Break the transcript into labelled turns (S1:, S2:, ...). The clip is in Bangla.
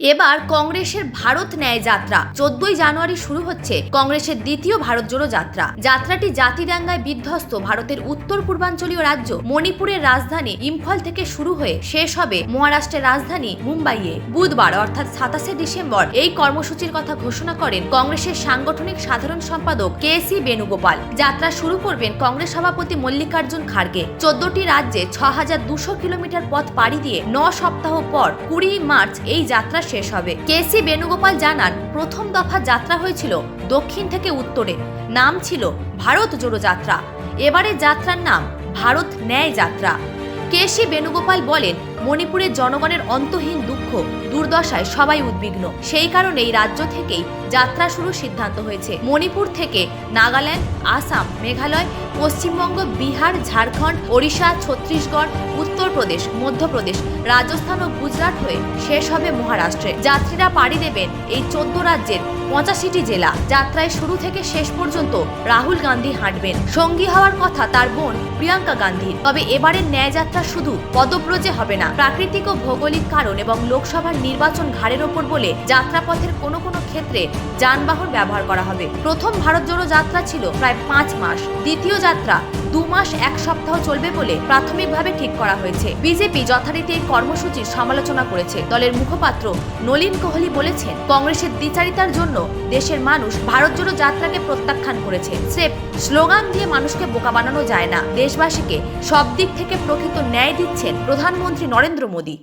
S1: এবার কংগ্রেসের ভারত ন্যায় যাত্রা। চোদ্দই জানুয়ারি শুরু হচ্ছে কংগ্রেসের দ্বিতীয় ভারত জোড়ো যাত্রা। যাত্রাটি জাতিদাঙ্গায় বিধ্বস্ত ভারতের উত্তর পূর্বাঞ্চলীয় রাজ্য মণিপুরের রাজধানী ইম্ফল থেকে শুরু হয়ে শেষ হবে মহারাষ্ট্রের রাজধানী মুম্বাইয়ে। বুধবার, অর্থাৎ সাতাশে ডিসেম্বর, এই কর্মসূচির কথা ঘোষণা করেন কংগ্রেসের সাংগঠনিক সাধারণ সম্পাদক কে সি বেণুগোপাল। যাত্রা শুরু করবেন কংগ্রেস সভাপতি মল্লিকার্জুন খার্গে। চোদ্দটি রাজ্যে ছ হাজার দুশো কিলোমিটার পথ পাড়ি দিয়ে ন সপ্তাহ পর কুড়ি মার্চ এই যাত্রা শেষ হবে। কে সি বেণুগোপাল জানান, প্রথম দফা যাত্রা হয়েছিল দক্ষিণ থেকে উত্তরে। নাম ছিল ভারত জোড়ো যাত্রা। এবারে যাত্রার নাম ভারত ন্যায় যাত্রা। কে সি বেণুগোপাল বলেন মণিপুরের জনগণের অন্তহীন দুঃখ, দুর্দশায় সবাই উদ্বিগ্ন। সেই কারণে এই রাজ্য থেকেই যাত্রা শুরুর সিদ্ধান্ত হয়েছে। মণিপুর থেকে নাগাল্যান্ড, আসাম, মেঘালয়, পশ্চিমবঙ্গ, বিহার, ঝাড়খণ্ড, ওড়িশা, ছত্তিশগড়, উত্তরপ্রদেশ, মধ্যপ্রদেশ, রাজস্থান ও গুজরাট হয়ে শেষ হবে মহারাষ্ট্রে। যাত্রীরা পাড়ি দেবেন এই চোদ্দ রাজ্যের পঁচাশিটি জেলা। যাত্রায় শুরু থেকে শেষ পর্যন্ত রাহুল গান্ধী হাঁটবেন। সঙ্গী হওয়ার কথা তার বোন প্রিয়াঙ্কা গান্ধী তবে এবারের ন্যায় যাত্রা শুধু পদব্রজে হবে না। প্রাকৃতিক ও ভৌগোলিক কারণ এবং লোকসভার নির্বাচন ঘাড়ের ওপর বলে যাত্রাপথের কোনো কোনো ক্ষেত্রে যানবাহন ব্যবহার করা হবে। প্রথম ভারত জোড়ো যাত্রা ছিল প্রায় পাঁচ মাস। দ্বিতীয় যাত্রা দু মাস এক সপ্তাহ চলবে বলে প্রাথমিকভাবে ঠিক করা হয়েছে। বিজেপি যথারীতি এই কর্মসূচির সমালোচনা করেছে। দলের মুখপাত্র নলিন কোহলি বলেছেন, কংগ্রেসের দ্বিচারিতার জন্য দেশের মানুষ ভারত জোড়ো যাত্রাকে প্রত্যাখ্যান করেছে। স্রেফ স্লোগান দিয়ে মানুষকে বোকা বানানো যায় না। দেশবাসীকে সব দিক থেকে প্রকৃত ন্যায় দিচ্ছেন প্রধানমন্ত্রী নরেন্দ্র মোদী।